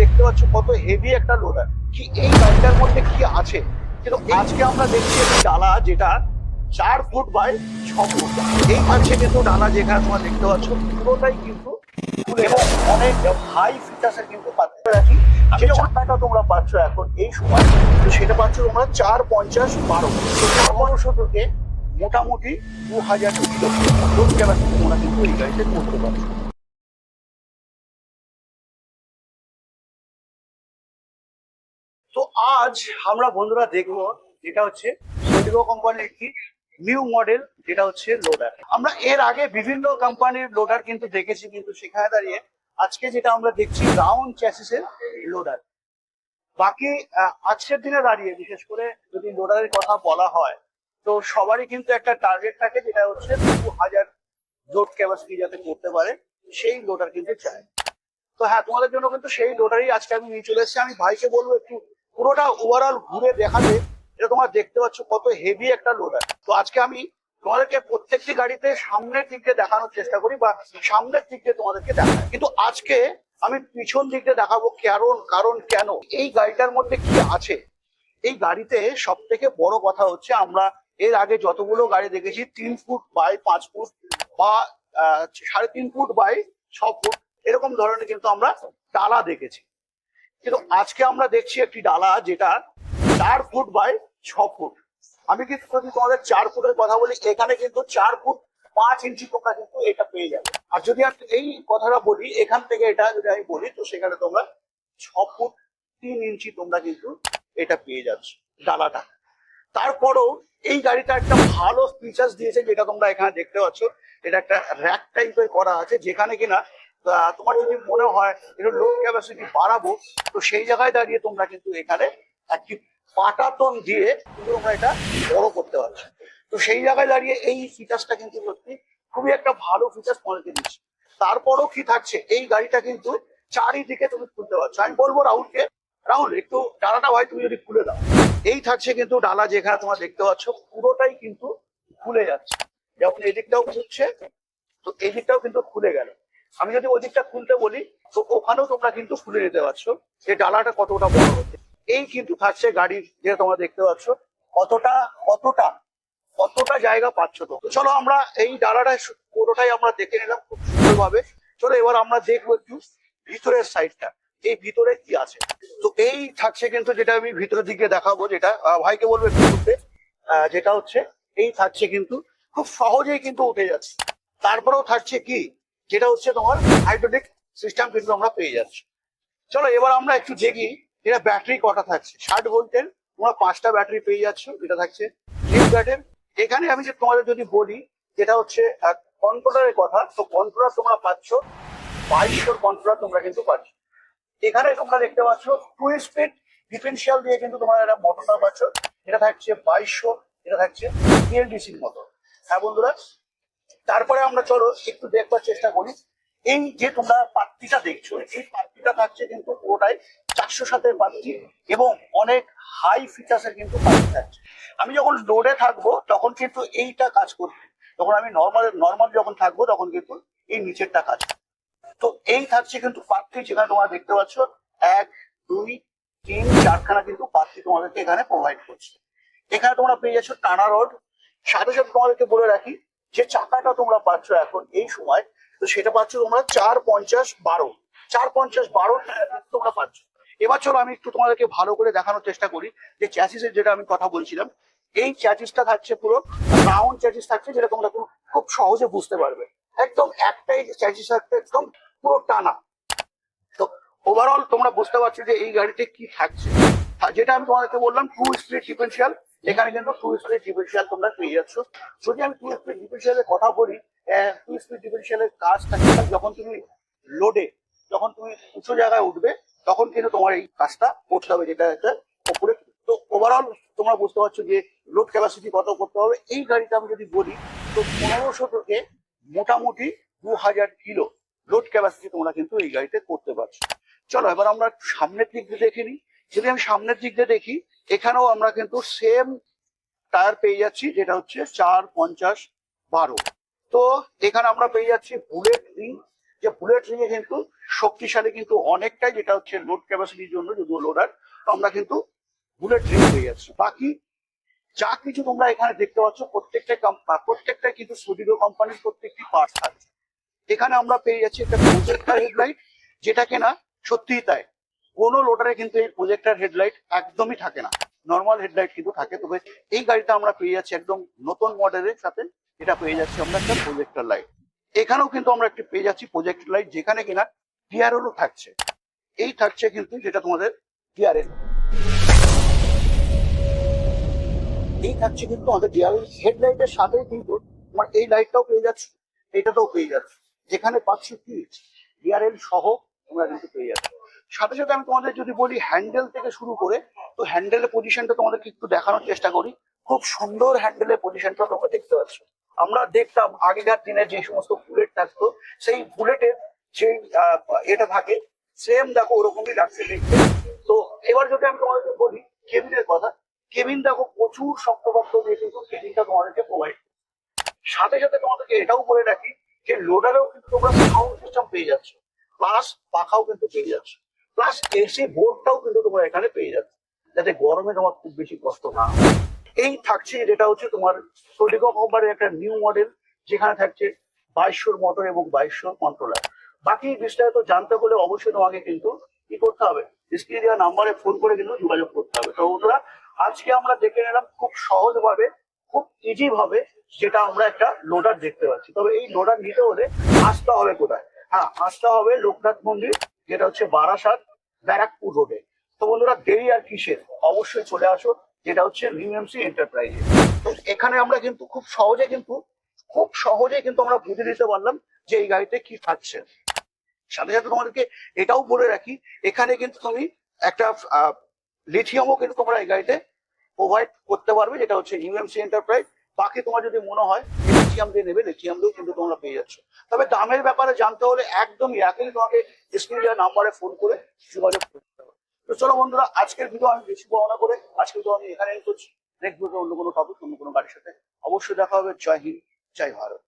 দেখতে পাচ্ছ কত হেভি একটা লোডার কি এই গাড়িটার মধ্যে কি আছে? কিন্তু আজকে আমরা দেখছি একটি ডালা যেটা চার ফুট বাই ছ ফুট এই আছে কিন্তু ডালা যেখানে তোমরা দেখতে পাচ্ছ পুরোটাই কিন্তু এবং অনেক হাই ফিচার্সের কিন্তু পাত্রে রাখি যে চাকাটা তোমরা পাচ্ছ এখন এই সময় তো সেটা পাচ্ছ তোমরা চার পঞ্চাশ বারো। পনেরোশো থেকে মোটামুটি দু হাজার কিলো। তোমরা কিন্তু এই গাড়িতে করতে পারছ? তো আজ আমরা বন্ধুরা দেখব যেটা হচ্ছে কোম্পানির একটি নিউ মডেল যেটা হচ্ছে লোডার আমরা এর আগে বিভিন্ন কোম্পানির লোডার কিন্তু দেখেছি, কিন্তু সেখানে দাঁড়িয়ে আজকে যেটা আমরা দেখছি রাউন্ড চ্যাসিসের লোডার বাকি আজকের দিনে দাঁড়িয়ে, বিশেষ করে যদি লোডারের কথা বলা হয়, তো সবারই কিন্তু একটা টার্গেট থাকে, যেটা হচ্ছে দু হাজার লোড ক্যাপাসিটি যাতে করতে পারে, সেই লোডার কিন্তু চায় তো হ্যাঁ তোমাদের জন্য কিন্তু সেই লোডারই আজকে আমি নিয়ে চলে এসেছি। আমি ভাইকে বলব একটু পুরোটা ওভারঅল ঘুরে দেখাতে এটা তোমরা দেখতে পাচ্ছ কত হেভি একটা লোডার তো আজকে আমি তোমাদেরকে প্রত্যেকটি গাড়িতে সামনের দিক দিয়ে দেখানোর চেষ্টা করি বা সামনের দিক দিয়ে তোমাদেরকে দেখাই। কিন্তু আজকে আমি পিছন দিক দিয়ে দেখাবো কারণ কারণ কেন? এই গাড়িটার মধ্যে কি আছে? এই গাড়িতে সব থেকে বড় কথা হচ্ছে আমরা এর আগে যতগুলো গাড়ি দেখেছি, তিন ফুট বাই পাঁচ ফুট বা সাড়ে তিন ফুট বাই ছ ফুট, এরকম ধরনের কিন্তু আমরা ডালা দেখেছি। কিন্তু আজকে আমরা দেখছি একটি ডালা যেটা চার ফুট বাই ছ ফুট। আমি কিন্তু যদি তোমাদের চার ফুটের কথা বলি, এখানে কিন্তু চার ফুট পাঁচ ইঞ্চি তোমরা কিন্তু এটা পেয়ে যাবে। আর যদি আমি এই কথাটা বলি, এখান থেকে এটা যদি আমি বলি, তো সেখানে তোমরা ছ ফুট তিন ইঞ্চি তোমরা কিন্তু এটা পেয়ে যাচ্ছ ডালাটা। তারপরেও এই গাড়িটা একটা ভালো ফিচার্স দিয়েছে, যেটা তোমরা এখানে দেখতে পাচ্ছ। এটা একটা র্যাক টাইপের করা আছে, যেখানে কিনা তোমার যদি মনে হয় একটু লোড ক্যাপাসিটি বাড়াবো, তো সেই জায়গায় দাঁড়িয়ে তোমরা কিন্তু এখানে একটি পাটাতন দিয়ে কিন্তু তোমরা এটা বড় করতে পারছ। তো সেই জায়গায় দাঁড়িয়ে এই ফিচার্সটা কিন্তু সত্যি খুবই একটা ভালো ফিচার্স তোমাদেরকে দিচ্ছে। তারপরও কি থাকছে? এই গাড়িটা কিন্তু চারিদিকে তুমি খুলতে পারছ। আমি বলব রাহুলকে, রাহুল, একটু ডালাটা ভাই তুমি যদি খুলে দাও। এই থাকছে কিন্তু ডালা যেখানে তোমরা দেখতে পাচ্ছ, পুরোটাই কিন্তু খুলে যাচ্ছে। যেমন এদিকটাও খুলছে, তো এই দিকটাও কিন্তু খুলে গেল। আমি যদি ওই দিকটা খুলতে বলি তো ওখানেও তোমরা কিন্তু খুলে নিতে পারছ। যে ডালাটা কতটা বড় হচ্ছে? এই কিন্তু থাকছে গাড়ির যেটা তোমরা দেখতে পাচ্ছ কতটা কতটা কতটা জায়গা পাচ্ছ তো চলো আমরা এই ডালাটা পুরোটাই আমরা দেখে নিলাম খুব সুন্দরভাবে। চলো এবার আমরা দেখব একটু ভিতরের সাইডটা এই ভিতরে কি আছে। তো এই থাকছে কিন্তু যেটা আমি ভিতরের দিকে দেখাবো যেটা ভাইকে বলব একটু আহ, যেটা হচ্ছে এই থাকছে কিন্তু খুব সহজেই কিন্তু উঠে যাচ্ছে। তারপরেও থাকছে কি? যেটা হচ্ছে তোমার হাইড্রোলিক সিস্টেম কিন্তু আমরা পেয়ে যাচ্ছি। চলো, এবার আমরা একটু দেখি যেটা ব্যাটারি কটা থাকছে। ষাট ভোল্টের তোমরা পাঁচটা ব্যাটারি পেয়ে যাচ্ছ যেটা থাকছে এখানে আমি যে তোমাদের যদি বলি, যেটা হচ্ছে কন্ট্রোলারের কথা, তো কন্ট্রোলার তোমরা পাচ্ছ বাইশশোর কন্ট্রোলার তোমরা কিন্তু পাচ্ছ। এখানে তোমরা দেখতে পাচ্ছ টু স্পিড ডিফারেন্সিয়াল দিয়ে কিন্তু তোমরা একটা মোটরটা পাচ্ছ। এটা থাকছে বাইশশো এটা থাকছে বিএলডিসির মতো হ্যাঁ বন্ধুরা তারপরে আমরা চলো একটু দেখবার চেষ্টা করি। এই যে তোমরা পাত্রিটা দেখছ, এই পাত্রিটা থাকছে কিন্তু পুরোটাই চারশো সাতের পাত্রি এবং অনেক হাই ফিচার্সের কিন্তু পাত্রি থাকছে। আমি যখন লোডে থাকব, তখন কিন্তু এইটা কাজ করবে। যখন আমি নর্মাল নর্মাল যখন থাকব, তখন কিন্তু এই নিচেরটা কাজ তো এই থাকছে কিন্তু পাত্রি যেখানে তোমরা দেখতে পাচ্ছ, এক, দুই, তিন, চারখানা কিন্তু পাত্রি তোমাদেরকে এখানে প্রোভাইড করছে। এখানে তোমরা পেয়ে যাচ্ছ টানা রোড সাথে সাথে তোমাদেরকে বলে রাখি যে চাকাটা তোমরা পাচ্ছ এখন এই সময়, তো সেটা পাচ্ছ তোমরা চার পঞ্চাশ বারো। চার পঞ্চাশ বারো তোমরা পাচ্ছ। এবার চলো আমি একটু তোমাদেরকে ভালো করে দেখানোর চেষ্টা করি যে চ্যাসিসের যেটা আমি কথা বলছিলাম, এই চ্যাচিসটা থাকছে পুরো রাউন্ড চ্যাচিস থাকছে যেটা তোমরা খুব- সহজে বুঝতে পারবে। একদম একটাই চ্যাচিস থাকছে, একদম পুরো টানা। তো ওভারঅল তোমরা বুঝতে পারছ যে এই গাড়িতে কি থাকছে। যেটা আমি তোমাদেরকে বললাম টু স্পিড ডিফারেন্সিয়াল এখানে কিন্তু টু স্পিড ডিফারেন্সিয়াল তোমরা পেয়ে যাচ্ছ। যদি আমি টু স্পিড ডিফারেন্সিয়ালের কথা বলি টু স্পিড ডিফারেন্সিয়ালের কাজ থাকে যখন তুমি লোডে যখন তুমি উঁচু জায়গায় উঠবে, তখন কিন্তু তোমার এই কাজটা করতে হবে, যেটা একটা ওপরে তো ওভারঅল তোমরা বুঝতে পারছ যে লোড ক্যাপাসিটি কত করতে হবে। এই গাড়িটা আমি যদি বলি, তো পনেরোশো থেকে মোটামুটি দু হাজার কিলো লোড ক্যাপাসিটি তোমরা কিন্তু এই গাড়িতে করতে পারছ। চলো, এবার আমরা সামনের দিক দিয়ে দেখে নিই। যদি আমি সামনের দিক দিয়ে দেখি এখানেও আমরা কিন্তু সেম টায়ার পেয়ে যাচ্ছি, যেটা হচ্ছে চার পঞ্চাশ বারো। তো এখানে আমরা পেয়ে যাচ্ছি বুলেট রিং যে বুলেট রিং এ কিন্তু শক্তিশালী কিন্তু অনেকটাই, যেটা হচ্ছে লোড ক্যাপাসিটির জন্য যদিও লোডার তো আমরা কিন্তু বুলেট রিং পেয়ে যাচ্ছি। বাকি যা কিছু তোমরা এখানে দেখতে পাচ্ছ, প্রত্যেকটা প্রত্যেকটা কিন্তু সুডিও কোম্পানির প্রত্যেকটি পার্টস থাকছে। এখানে আমরা পেয়ে যাচ্ছি একটা প্রজেক্টার হেডলাইট যেটা কিনা সত্যিই তাই। কোনো লোডারে কিন্তু এই প্রজেক্টার হেডলাইট একদমই থাকে না। নর্মাল হেডলাইট কিন্তু থাকে, তবে এই গাড়িটা আমরা পেয়ে যাচ্ছি একদম নতুন মডেলের সাথে। এটা পেয়ে যাচ্ছি আমরা একটা প্রজেক্টার লাইট এখানেও কিন্তু আমরা একটি পেয়ে যাচ্ছি প্রজেক্টর লাইট যেখানে কিনা টিআরএলও থাকছে। এই থাকছে কিন্তু যেটা তোমাদের টিআরএল এই থাকছে কিন্তু আমাদের টিআরএল হেডলাইটের সাথেই কিন্তু তোমার এই লাইটটাও পেয়ে যাচ্ছে, এটাতেও পেয়ে যাচ্ছে। যেখানে পাচ্ছি কি? ডিআরএল সহ তোমরা কিন্তু পেয়ে যাচ্ছ। সাথে সাথে আমি তোমাদের যদি বলি হ্যান্ডেল থেকে শুরু করে, তো হ্যান্ডেলের পজিশনটা তোমাদেরকে একটু দেখানোর চেষ্টা করি। খুব সুন্দর হ্যান্ডেলের পজিশনটা তোমরা দেখতে পাচ্ছ। আমরা দেখতাম আগেকার দিনে যে সমস্ত বুলেট থাকতো, সেই বুলেটের যে এটা থাকে সেম দেখো ওরকমই লাগছে দেখতে। তো এবার যদি আমি তোমাদেরকে বলি কেবিনের কথা কেবিন দেখো প্রচুর শক্তপক্ত দিয়ে কিন্তু কেবিনটা তোমাদেরকে প্রোভাইড সাথে সাথে তোমাদেরকে এটাও বলে রাখি যে লোডারেও কিন্তু তোমরা সাউন্ড সিস্টেম পেয়ে যাচ্ছ। প্লাস পাখাও কিন্তু পেয়ে যাচ্ছ। প্লাস এসি বোর্ডটাও কিন্তু তোমার এখানে পেয়ে যাচ্ছ, যাতে গরমে তোমার খুব বেশি কষ্ট না এই থাকছে যেটা হচ্ছে তোমার সোলিকো কোম্পানির একটা নিউ মডেল যেখানে থাকছে বাইশশোর মোটর এবং বাইশশোর কন্ট্রোলার বাকি বিস্তারিত জানতে হলে অবশ্যই তোমাকে কিন্তু কি করতে হবে? স্ক্রিনে দেওয়া নাম্বারে ফোন করে কিন্তু যোগাযোগ করতে হবে। তো বন্ধুরা, আজকে আমরা দেখে নিলাম খুব সহজভাবে, খুব ইজি ভাবে যেটা আমরা একটা লোডার দেখতে পাচ্ছি। তবে এই লোডার নিতে হলে আসতে হবে কোথায়? হ্যাঁ আসতে হবে লোকনাথ মন্দির যেটা হচ্ছে বারাসাত ব্যারাকপুর রোডে। তো বন্ধুরা, দেরি আর কিসের? অবশ্যই চলে আসো যেটা হচ্ছে নিউএমসি এন্টারপ্রাইজে তো এখানে আমরা কিন্তু খুব সহজে কিন্তু, খুব সহজে কিন্তু আমরা বুঝে নিতে পারলাম যে এই গাড়িতে কি থাকছে। সাথে সাথে তোমাদেরকে এটাও বলে রাখি, এখানে কিন্তু তুমি একটা লিথিয়ামও কিন্তু তোমরা এই গাড়িতে প্রোভাইড করতে পারবে, যেটা হচ্ছে ইউএমসি এন্টারপ্রাইজ। বাকি তোমার যদি মনে হয় এটিএম দিয়ে নেবে এটিএম দিয়েও কিন্তু তোমরা পেয়ে যাচ্ছ। তবে দামের ব্যাপারে জানতে হলে একদম একই তোমাকে স্ক্রিন দেওয়া নাম্বারে ফোন করে যোগাযোগ করতে হবে। তো চলো বন্ধুরা, আজকের ভিডিও আমি বেশি বর্ণনা করে আজকে তো আমি এখানে করছি। নেক্সট ভিডিও অন্য কোনো টপিক অন্য কোনো গাড়ির সাথে অবশ্যই দেখা হবে। জয় হিন্দ, জয় ভারত।